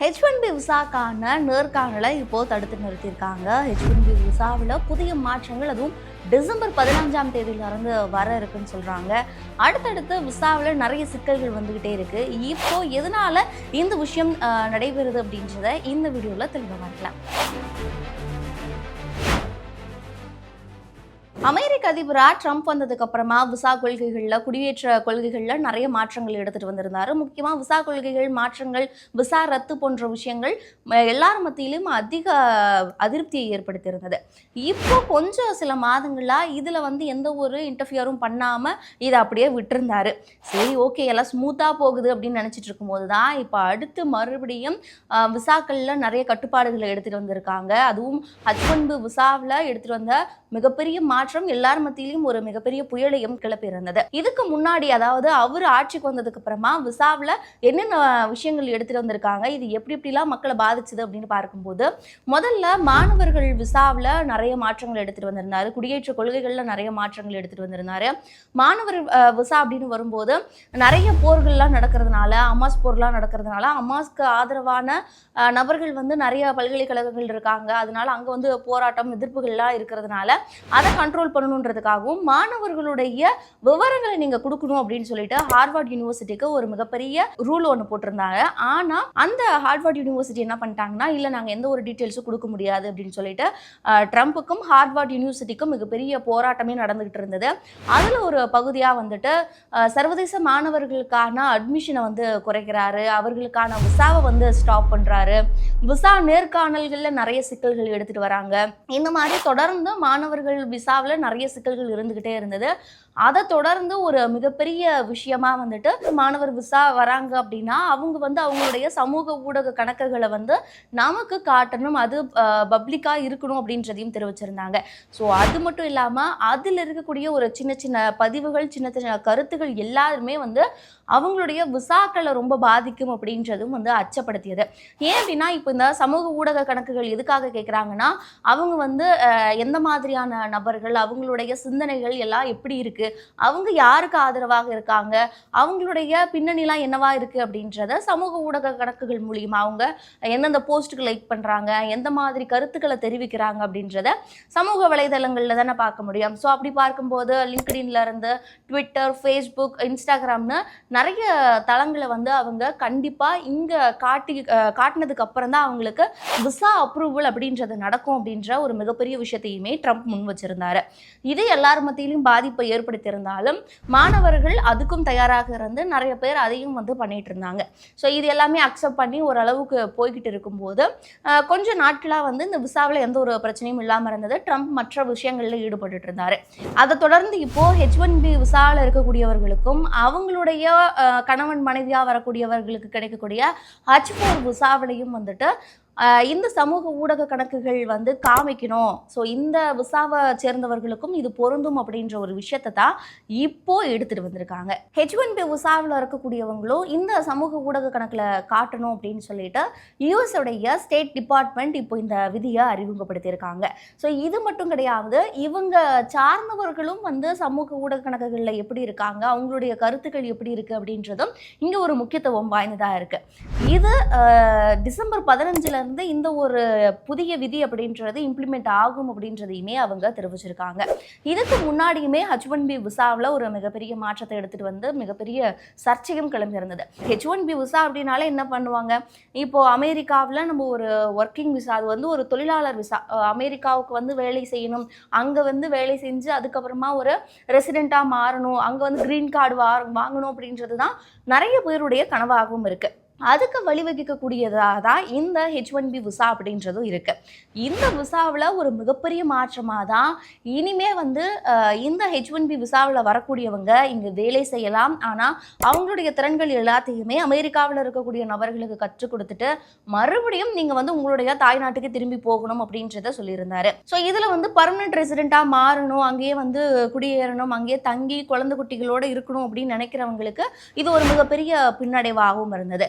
H one B விசாக்கான நேர்காணலை இப்போது தடுத்து நிறுத்தியிருக்காங்க. ஹெச் ஒன் பி விசாவில் புதிய மாற்றங்கள் அதுவும் டிசம்பர் பதினஞ்சாம் தேதியிலிருந்து வர இருக்குன்னு சொல்கிறாங்க அடுத்தடுத்து விசாவில் நிறைய சிக்கல்கள் வந்துக்கிட்டே இருக்குது இப்போ எதனால் இந்த விஷயம் நடைபெறுது அப்படின்றத இந்த வீடியோவில் தெளிவாக பார்க்கலாம். அமெரிக்க அதிபராக ட்ரம்ப் வந்ததுக்கு அப்புறமா விசா கொள்கைகளில் குடியேற்ற கொள்கைகளில் நிறைய மாற்றங்கள் எடுத்துட்டு வந்திருந்தாரு. முக்கியமாக விசா கொள்கைகள் மாற்றங்கள் விசா ரத்து போன்ற விஷயங்கள் எல்லார் மத்தியிலும் அதிக அதிருப்தியை ஏற்படுத்தியிருந்தது. இப்போ கொஞ்சம் சில மாதங்களா இதுல வந்து எந்த ஒரு இன்டர்ஃபியரும் பண்ணாம இதை அப்படியே விட்டுருந்தாரு. சரி ஓகே எல்லாம் ஸ்மூத்தா போகுது அப்படின்னு நினைச்சிட்டு இருக்கும்போது தான் இப்போ அடுத்து மறுபடியும் விசாக்களில் விசாக்கள்ல நிறைய கட்டுப்பாடுகளை எடுத்துட்டு வந்திருக்காங்க. அதுவும் ஹஸ்பண்ட் விசாவில் எடுத்துட்டு வந்த மிகப்பெரிய மாற்றம் எல்லார் மத்தியிலும் ஒரு மிகப்பெரிய புயலையும் கிளப்பியிருந்தது. இதுக்கு முன்னாடி அதாவது அவர் ஆட்சிக்கு வந்ததுக்கு அப்புறமா விசாவில் என்னென்ன விஷயங்கள் எடுத்துட்டு வந்திருக்காங்க இது எப்படி எப்படிலாம் மக்களை பாதிச்சது அப்படின்னு பார்க்கும்போது முதல்ல மாணவர்கள் விசாவில் நிறைய மாற்றங்கள் எடுத்துட்டு வந்திருந்தாரு. குடியேற்ற கொள்கைகள்ல நிறைய மாற்றங்கள் எடுத்துட்டு வந்திருந்தாரு. மாணவர் விசா அப்படின்னு வரும்போது நிறைய போர்கள்லாம் நடக்கிறதுனால அமாஸ் போர்லாம் நடக்கிறதுனால அமாஸ்க்கு ஆதரவான நபர்கள் வந்து நிறைய பல்கலைக்கழகங்கள் இருக்காங்க. அதனால அங்கே வந்து போராட்டம் எதிர்ப்புகள்லாம் இருக்கிறதுனால அதை கண்ட்ரோல் பண்ணணுன்றதுக்காகவும் மாணவர்களுடைய விவரங்களை நீங்கள் கொடுக்கணும் அப்படின்னு சொல்லிட்டு ஹார்வர்ட் யூனிவர்சிட்டிக்கு ஒரு மிகப்பெரிய ரூல் ஒன்று போட்டிருந்தாங்க. ஆனால் அந்த ஹார்வர்ட் யூனிவர்சிட்டி என்ன பண்ணிட்டாங்கன்னா இல்லை நாங்கள் எந்த ஒரு டீட்டெயில்ஸும் கொடுக்க முடியாது அப்படின்னு சொல்லிட்டு ட்ரம்ப்புக்கும் ஹார்வர்ட் யூனிவர்சிட்டிக்கும் மிகப்பெரிய போராட்டமே நடந்துகிட்டு இருந்தது. அதில் ஒரு பகுதியாக வந்துட்டு சர்வதேச மாணவர்களுக்கான அட்மிஷனை வந்து குறைக்கிறாரு. அவர்களுக்கான விசாவை வந்து ஸ்டாப் பண்ணுறாரு விசா நேர்காணல்களில் நிறைய சிக்கல்கள் எடுத்துகிட்டு வராங்க. இந்த மாதிரி தொடர்ந்து மாணவர்கள் இந்தியாவில் நிறைய சிக்கல்கள் இருந்துக்கிட்டே இருந்தது. அதை தொடர்ந்து ஒரு மிகப்பெரிய விஷயமா வந்துட்டு மாணவர் விசா வராங்க அப்படின்னா அவங்க வந்து அவங்களுடைய சமூக ஊடக கணக்குகளை வந்து நமக்கு காட்டணும். அது பப்ளிக்காக இருக்கணும் அப்படின்றதையும் தெரிவிச்சிருந்தாங்க. ஸோ அது மட்டும் இல்லாமல் அதில் இருக்கக்கூடிய ஒரு சின்ன சின்ன பதிவுகள் சின்ன சின்ன கருத்துகள் எல்லாருமே வந்து அவங்களுடைய விசாக்களை ரொம்ப பாதிக்கும் அப்படின்றதும் வந்து அச்சப்படுத்தியது. ஏன் அப்படின்னா இப்போ இந்த சமூக ஊடக கணக்குகள் எதுக்காக கேட்குறாங்கன்னா அவங்க வந்து எந்த மாதிரியான நபர்கள் அவங்களுடைய சிந்தனைகள் எல்லாம் எப்படி இருக்கு? அவங்க யாருக்கு ஆதரவாக இருக்காங்க? அவங்களுடைய பின்னணிலாம் என்னவா இருக்கு அப்படின்றத சமூக ஊடக கணக்குகள் மூலியமா அவங்க எந்தெந்த போஸ்ட்டுக்கு லைக் பண்றாங்க? எந்த மாதிரி கருத்துக்களை தெரிவிக்கிறாங்க அப்படின்றத சமூக வலைதளங்கள்ல தானே பார்க்க முடியும். ஸோ அப்படி பார்க்கும்போது லிங்க்டின்ல இருந்து ட்விட்டர் ஃபேஸ்புக் இன்ஸ்டாகிராம்னு நிறைய தளங்களை வந்து அவங்க கண்டிப்பா இங்க காட்டி காட்டினதுக்கு அப்புறம் தான் அவங்களுக்கு விசா அப்ரூவல் அப்படின்றது நடக்கும் அப்படின்ற ஒரு மிகப்பெரிய விஷயத்தையுமே ட்ரம்ப் முன் வச்சிருந்தாரு. இது எல்லார் மத்தியிலும் பாதிப்பை ஏற்படுத்தியிருந்தாலும் மாணவர்கள் அதுக்கும் தயாராக இருந்து நிறைய பேர் அதையும் வந்து பண்ணிட்டு இருந்தாங்க. ஸோ இது எல்லாமே அக்செப்ட் பண்ணி ஓரளவுக்கு போய்கிட்டு இருக்கும்போது கொஞ்சம் நாட்களாக வந்து இந்த விசாவில் எந்த ஒரு பிரச்சனையும் இல்லாமல் இருந்தது. ட்ரம்ப் மற்ற விஷயங்களில் ஈடுபட்டு இருந்தாரு. அதை தொடர்ந்து இப்போ ஹெச் ஒன் பி விசாவில் இருக்கக்கூடியவர்களுக்கும் அவங்களுடைய கணவன் மனைவியாக வரக்கூடியவர்களுக்கு கிடைக்கக்கூடிய ஹச் ஃபோர் விசாவிலையும் வந்துட்டு இந்த சமூக ஊடக கணக்குகள் வந்து காமிக்கணும். ஸோ இந்த விசாவை சேர்ந்தவர்களுக்கும் இது பொருந்தும் அப்படின்ற ஒரு விஷயத்தை தான் இப்போ எடுத்துட்டு வந்திருக்காங்க. ஹெச் ஒன் பி விசாவில் இருக்கக்கூடியவங்களும் இந்த சமூக ஊடக கணக்கில் காட்டணும் அப்படின்னு சொல்லிட்டு US ஸ்டேட் டிபார்ட்மெண்ட் இப்போ இந்த விதியை அறிமுகப்படுத்தியிருக்காங்க. ஸோ இது மட்டும் கிடையாது இவங்க சார்ந்தவர்களும் வந்து சமூக ஊடக கணக்குகளில் எப்படி இருக்காங்க அவங்களுடைய கருத்துக்கள் எப்படி இருக்கு அப்படின்றதும் இங்கே ஒரு முக்கியத்துவம் வாய்ந்ததாக இருக்கு. இது டிசம்பர் பதினஞ்சுல இருந்து இந்த ஒரு புதிய விதி அப்படின்றது இம்ப்ளிமெண்ட் ஆகும் அப்படின்றதையுமே அவங்க தெரிவிச்சிருக்காங்க. இதுக்கு முன்னாடியுமே ஹச் ஒன் பி விசாவில் ஒரு மிகப்பெரிய மாற்றத்தை எடுத்துகிட்டு வந்து மிகப்பெரிய சர்ச்சையும் கிளம்பியிருந்தது. ஹெச் ஒன் பி விசா அப்படின்னாலே என்ன பண்ணுவாங்க? இப்போது அமெரிக்காவில் நம்ம ஒரு ஒர்க்கிங் விசா அது வந்து ஒரு தொழிலாளர் விசா அமெரிக்காவுக்கு வந்து வேலை செய்யணும். அங்கே வந்து வேலை செஞ்சு அதுக்கப்புறமா ஒரு ரெசிடெண்ட்டாக மாறணும். அங்கே வந்து க்ரீன் கார்டு வா வாங்கணும் அப்படின்றது தான் நிறைய பேருடைய கனவாகவும் இருக்குது அதுக்கு வழிவகுக்கக்கூடியதாக தான் இந்த ஹெச் ஒன் பி விசா அப்படின்றதும் இருக்குது இந்த விசாவில் ஒரு மிகப்பெரிய மாற்றமாக தான் இனிமே வந்து இந்த ஹெச் ஒன் பி விசாவில் வரக்கூடியவங்க இங்கே வேலை செய்யலாம். ஆனால் அவங்களுடைய திறன்கள் எல்லாத்தையுமே அமெரிக்காவில் இருக்கக்கூடிய நபர்களுக்கு கற்றுக் கொடுத்துட்டு மறுபடியும் நீங்கள் வந்து உங்களுடைய தாய்நாட்டுக்கு திரும்பி போகணும் அப்படின்றத சொல்லியிருந்தாரு. ஸோ இதில் வந்து பர்மனெண்ட் ரெசிடெண்ட்டாக மாறணும் அங்கேயே வந்து குடியேறணும் அங்கேயே தங்கி குழந்தை குட்டிகளோடு இருக்கணும் அப்படின்னு நினைக்கிறவங்களுக்கு இது ஒரு மிகப்பெரிய பின்னடைவாகவும் இருந்தது.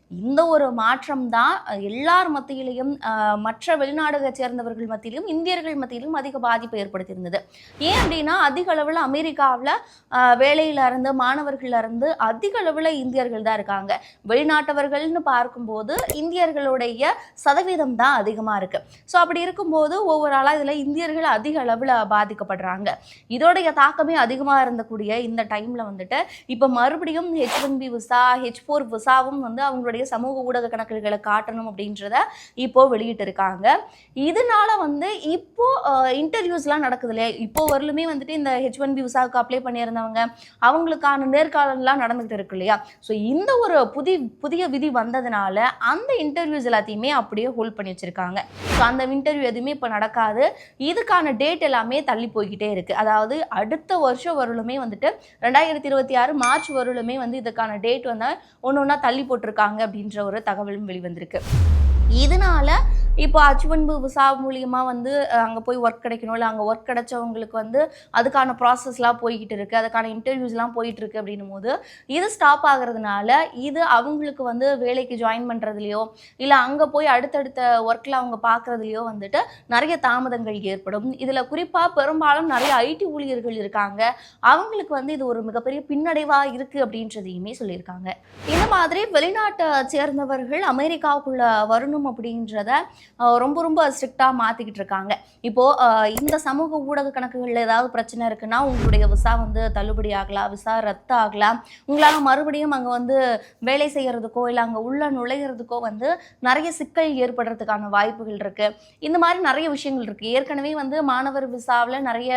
இந்த ஒரு மாற்றம் தான் எல்லார் மத்தியிலையும் மற்ற வெளிநாடுகளை சேர்ந்தவர்கள் மத்தியிலும் இந்தியர்கள் மத்தியிலும் அதிக பாதிப்பை ஏற்படுத்தியிருந்தது. ஏன் அப்படின்னா அதிக அளவில் அமெரிக்காவில் வேலையிலிருந்து இருந்து இருந்து அதிக அளவில் இந்தியர்கள் தான் இருக்காங்க. வெளிநாட்டவர்கள்னு பார்க்கும்போது இந்தியர்களுடைய சதவீதம் தான் அதிகமாக இருக்கு. ஸோ அப்படி இருக்கும்போது ஓவராலாக இதில் இந்தியர்கள் அதிக அளவில் பாதிக்கப்படுறாங்க. இதோடைய தாக்கமே அதிகமாக இருந்தக்கூடிய இந்த டைமில் வந்துட்டு இப்போ மறுபடியும் H one B visa H four விசாவும் வந்து அவங்களுடைய சமூக ஊடக கணக்குகளை காட்டணும் அப்படின்றத இப்போ வெளியிட்டு இருக்காங்க இதனால வந்து இப்போ இன்டர்வியூஸ்லாம் நடக்குது இல்லையா? இப்போ வரலுமே வந்துட்டு இந்த ஹெச் ஒன் பி விசாவுக்கு அப்ளை பண்ணியிருந்தவங்க அவங்களுக்கான நேர்காணல்லாம் நடந்துகிட்டு இருக்கு இல்லையா? ஸோ இந்த ஒரு புதி புதிய விதி வந்ததுனால அந்த இன்டர்வியூஸ் எல்லாத்தையுமே அப்படியே ஹோல்ட் பண்ணி வச்சிருக்காங்க. ஸோ அந்த இன்டர்வியூ எதுவுமே இப்போ நடக்காது. இதுக்கான டேட் எல்லாமே தள்ளி போய்கிட்டே இருக்கு. அதாவது அடுத்த வருஷம் வரலுமே வந்துட்டு ரெண்டாயிரத்தி இருபத்தி ஆறு மார்ச் வரலுமே வந்து இதுக்கான டேட் வந்து ஒன்று ஒன்றா தள்ளி போட்டிருக்காங்க அப்படின்ற ஒரு தகவலும் வெளிவந்திருக்கு. இதனால இப்போ அச்சுவன்பு விசா மூலியமாக வந்து அங்கே போய் ஒர்க் கிடைக்கணும். இல்லை அங்கே ஒர்க் கிடைச்சவங்களுக்கு வந்து அதுக்கான ப்ராசஸ்லாம் போய்கிட்டு இருக்குது அதுக்கான இன்டர்வியூஸ்லாம் போயிட்டு இருக்கு அப்படின்னும் போது இது ஸ்டாப் ஆகுறதுனால இது அவங்களுக்கு வந்து வேலைக்கு ஜாயின் பண்ணுறதுலையோ இல்லை அங்கே போய் அடுத்தடுத்த ஒர்க்கில் அவங்க பார்க்குறதுலையோ வந்துட்டு நிறைய தாமதங்கள் ஏற்படும். இதில் குறிப்பாக பெரும்பாலும் நிறைய ஐடி ஊழியர்கள் இருக்காங்க. அவங்களுக்கு வந்து இது ஒரு மிகப்பெரிய பின்னடைவாக இருக்குது அப்படின்றதையுமே சொல்லியிருக்காங்க. இந்த மாதிரி வெளிநாட்டை சேர்ந்தவர்கள் அமெரிக்காவுக்குள்ளே வரணும் அப்படின்றத ரொம்ப ரொம்ப ஸ்ட்ரிக்டாக மாற்றிக்கிட்டு இருக்காங்க. இப்போது இந்த சமூக ஊடக கணக்குகளில் ஏதாவது பிரச்சனை இருக்குன்னா உங்களுடைய விசா வந்து தள்ளுபடி ஆகலாம் விசா ரத்து ஆகலாம். உங்களால் மறுபடியும் அங்கே வந்து வேலை செய்கிறதுக்கோ இல்லை அங்கே உள்ள நுழையிறதுக்கோ வந்து நிறைய சிக்கல் ஏற்படுறதுக்கான வாய்ப்புகள் இருக்குது இந்த மாதிரி நிறைய விஷயங்கள் இருக்குது ஏற்கனவே வந்து மாணவர் விசாவில் நிறைய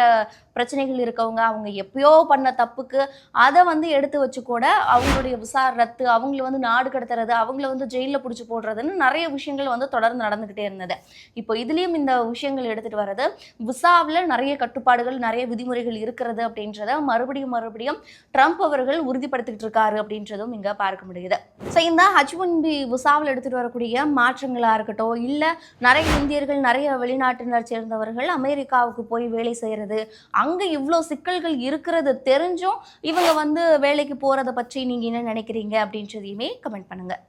பிரச்சனைகள் இருக்கவங்க அவங்க எப்பயோ பண்ண தப்புக்கு அதை வந்து எடுத்து வச்சு கூட அவங்களுடைய விசா ரத்து அவங்கள வந்து நாடு கடத்துறது அவங்கள வந்து ஜெயிலில் பிடிச்சி போடுறதுன்னு நிறைய விஷயங்கள் வந்து தொடர்ந்து நடந்துக்கிட்டு இருந்தது. இப்போ இதுலேயும் இந்த விஷயங்கள் எடுத்துகிட்டு வர்றது விசாவில் நிறைய கட்டுப்பாடுகள் நிறைய விதிமுறைகள் இருக்கிறது அப்படின்றத மறுபடியும் மறுபடியும் ட்ரம்ப் அவர்கள் உறுதிப்படுத்திக்கிட்டு இருக்காரு அப்படின்றதும் இங்கே பார்க்க முடியுது. ஸோ இந்த ஹஜ் ஒன் பி விசாவில் எடுத்துகிட்டு வரக்கூடிய மாற்றங்களாக இருக்கட்டும் இல்லை நிறைய இந்தியர்கள் நிறைய வெளிநாட்டினர் சேர்ந்தவர்கள் அமெரிக்காவுக்கு போய் வேலை செய்கிறது அங்கே இவ்வளோ சிக்கல்கள் இருக்கிறது தெரிஞ்சும் இவங்க வந்து வேலைக்கு போகிறத பற்றி நீங்கள் என்ன நினைக்கிறீங்க அப்படின்றதையுமே கமெண்ட் பண்ணுங்கள்